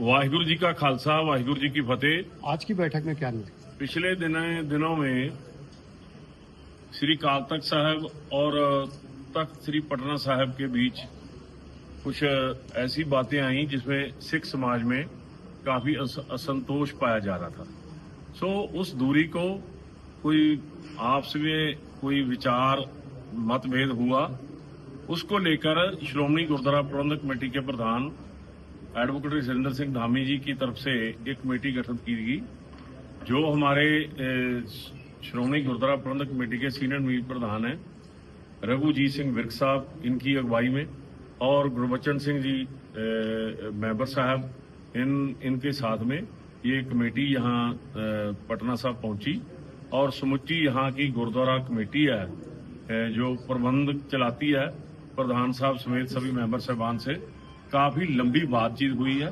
वाहिगुरु जी का खालसा वाहिगुरु जी की फतेह। आज की बैठक में क्या निर्णय पिछले दिन दिनों में श्री काल तख्त साहब और तख्त श्री पटना साहब के बीच कुछ ऐसी बातें आई जिसमें सिख समाज में काफ़ी अस- असंतोष पाया जा रहा था। सो उस दूरी को कोई आपस में कोई विचार मतभेद हुआ उसको लेकर श्रोमणी गुरुद्वारा प्रबंधक कमेटी के प्रधान एडवोकेट सुरेंद्र सिंह धामी जी की तरफ़ से एक कमेटी गठित की गई, जो हमारे श्रोमणी गुरुद्वारा प्रबंधक कमेटी के सीनियर मीत प्रधान हैं, रघुजीत सिंह विर्क साहब, इनकी अगुवाई में, और गुरबचन सिंह जी मेंबर साहब, इन, इनके साथ में ये कमेटी यहाँ पटना साहब पहुँची, और समुची यहाँ की गुरुद्वारा कमेटी है जो प्रबंध चलाती है प्रधान साहब समेत सभी मेंबर साहबान से काफ़ी लंबी बातचीत हुई है।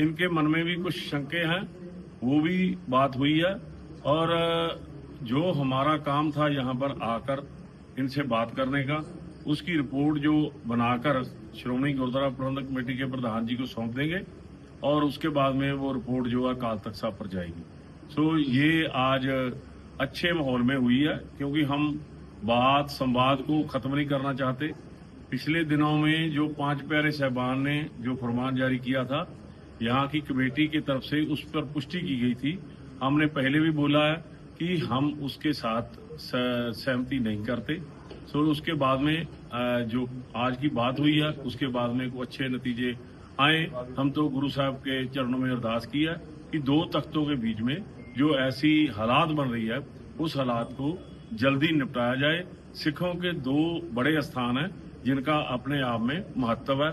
इनके मन में भी कुछ शंके हैं, वो भी बात हुई है। और जो हमारा काम था यहाँ पर आकर इनसे बात करने का, उसकी रिपोर्ट जो बनाकर श्रोमणी गुरुद्वारा प्रबंधक कमेटी के प्रधान जी को सौंप देंगे और उसके बाद में वो रिपोर्ट जो है काल तख्त साहब पर जाएगी। सो, ये आज अच्छे माहौल में हुई है, क्योंकि हम बात संवाद को खत्म नहीं करना चाहते। पिछले दिनों में जो पाँच प्यारे साहबान ने जो फरमान जारी किया था, यहाँ की कमेटी की तरफ़ से उस पर पुष्टि की गई थी। हमने पहले भी बोला है कि हम उसके साथ सहमति नहीं करते। सो, उसके बाद में जो आज की बात हुई है, उसके बाद में कुछ अच्छे नतीजे आए। हम तो गुरु साहब के चरणों में अरदास की है कि दो तख्तों के बीच में जो ऐसी हालात बन रही है, उस हालात को जल्दी निपटाया जाए। सिखों के दो बड़े स्थान हैं जिनका अपने आप में महत्व है।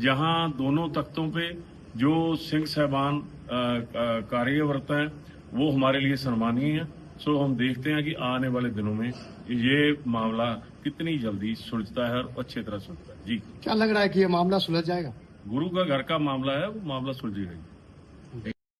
जहाँ दोनों तख्तों पे जो सिंह साहबान अ, हैं वो हमारे लिए सम्मानीय है। सो हम देखते हैं कि आने वाले दिनों में ये मामला कितनी जल्दी सुलझता है और अच्छी तरह सुलझता है। जी। क्या लग रहा है कि ये मामला सुलझ जाएगा? गुरु का घर का मामला है वो मामला सुलझेगा